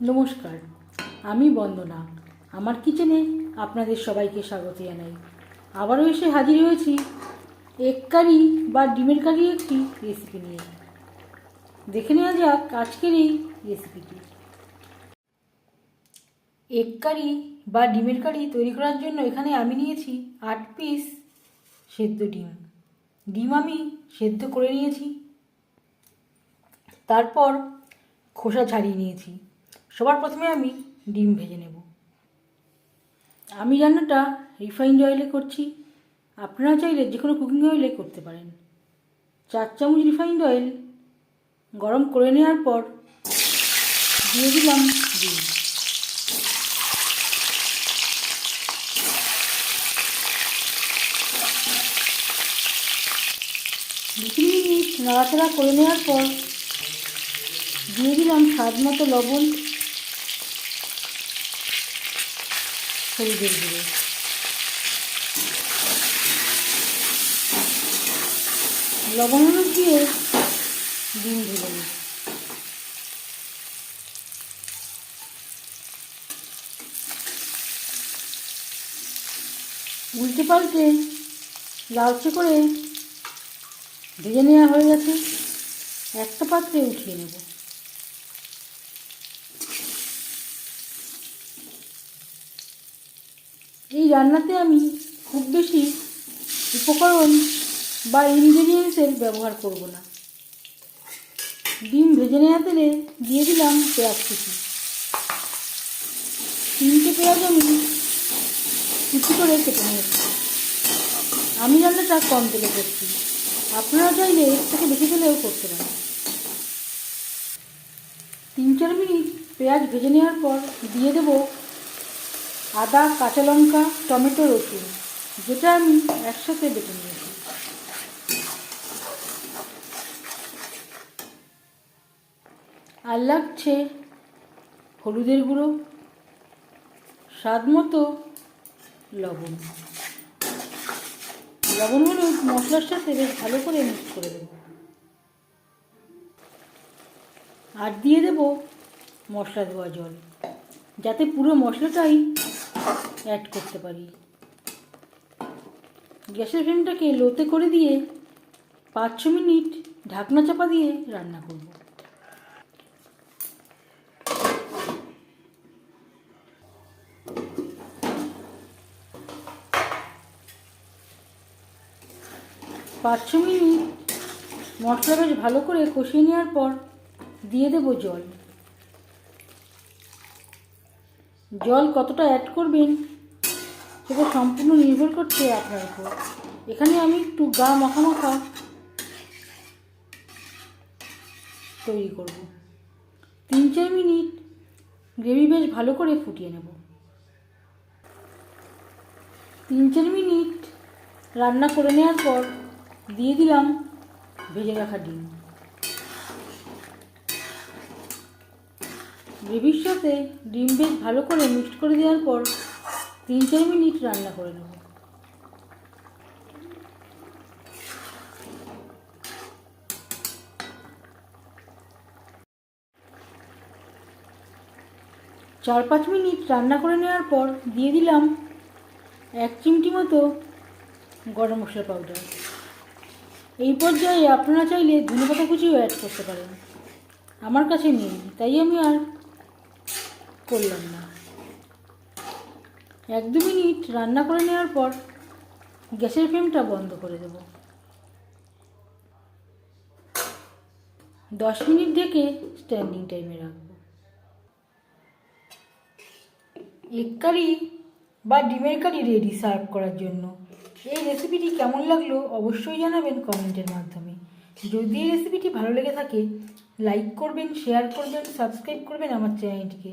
নমস্কার, আমি বন্দনা। আমার কিচেনে আপনাদের সবাইকে স্বাগত জানাই। আবারও এসে হাজির হয়েছি এগ কারি বা ডিমের কারি একটি রেসিপি নিয়ে। দেখে নেওয়া যাক আজকের এই রেসিপিটি এগ কারি বা ডিমের কারি তৈরি করার জন্য এখানে আমি নিয়েছি আট পিস সেদ্ধ ডিম। ডিম আমি সেদ্ধ করে নিয়েছি। তারপর খোসা ছাড়িয়ে নিয়েছি। সবার প্রথমে আমি ডিম ভেজে নেব। আমি রান্নাটা রিফাইন্ড অয়েলে করছি। আপনারা চাইলে যে কোনো কুকিং অয়েলে করতে পারেন। চার চামচ রিফাইন্ড অয়েল গরম করে নেওয়ার পর দিয়ে দিলাম ডিম। মিনিট নাড়াচাড়া করে নেওয়ার পর দিয়ে দিলাম স্বাদ মতো লবণ। হলুদের গুঁড়ো লবণ হলুদ দিয়ে ডিম ভেজে নিই উল্টে পাল্টে লালচে করে ভেজে নেওয়া হয়ে গেছে। একটা পাত্রে উঠিয়ে নেব। এই রান্নাতে আমি খুব বেশি উপকরণ বা ইনগ্রেডিয়েন্টসের ব্যবহার করব না। ডিম ভেজে নেওয়া তেলে দিয়ে দিলাম পেঁয়াজ কুচি। তিনটে পেঁয়াজ আমি কুচি করে কেটে নিয়েছি। আমি রান্নাটা কম তেলে করছি। আপনারা চাইলে এর থেকে বেশি তেলেও করতে পারেন। তিন চার মিনিট পেঁয়াজ ভেজে নেওয়ার পর দিয়ে দেব আদা, কাঁচা লঙ্কা, টমেটো, রসুন, যেটা আমি একসাথে বেটে নিয়েছি। আর লাগছে হলুদের গুঁড়ো স্বাদ মতো লবণ। লবণ হলুদ মশলার সাথে বেশ ভালো করে মিক্স করে দেব। আর দিয়ে দেব মশলা ধোয়া জল, যাতে পুরো মশলাটাই অ্যাড করতে পারি। গ্যাসের ফ্লেমটাকে লোতে করে দিয়ে পাঁচ ছ মিনিট ঢাকনা চাপা দিয়ে রান্না করব। পাঁচ ছ মিনিট মশলা বেশ ভালো করে কষিয়ে নেওয়ার পর দিয়ে দেবো জল। জল কতটা অ্যাড করবেন, সেটা সম্পূর্ণ নির্ভর করছে আপনার উপর। এখানে আমি একটু গা মাখা মাখা তৈরি করব। তিন চার মিনিট গ্রেভি বেশ ভালো করে ফুটিয়ে নেব। তিন চার মিনিট রান্না করে নেওয়ার পর দিয়ে দিলাম ভেজে রাখা ডিম। সাথে ডিম বেশ ভালো করে মিক্সড করে দেওয়ার পর তিন চার মিনিট রান্না করে নেব। চার পাঁচ মিনিট রান্না করে নেওয়ার পর দিয়ে দিলাম এক চিমটি মতো গরম মশলা পাউডার। এই পর্যায়ে আপনারা চাইলে ধনেপাতা কুচিও অ্যাড করতে পারেন। আমার কাছে নেই, তাই আমি আর করলাম না। এক দু মিনিট রান্না করে নেওয়ার পর গ্যাসের ফ্লেমটা বন্ধ করে দেব। দশ মিনিট ঢেকে স্ট্যান্ডিং টাইমে রাখব। এগ কারি বা ডিমের কারি রেডি সার্ভ করার জন্য। এই রেসিপিটি কেমন লাগল অবশ্যই জানাবেন কমেন্টের মাধ্যমে। যদি এই রেসিপিটি ভালো লেগে থাকে লাইক করবেন শেয়ার করবেন সাবস্ক্রাইব করবেন আমার চ্যানেলটিকে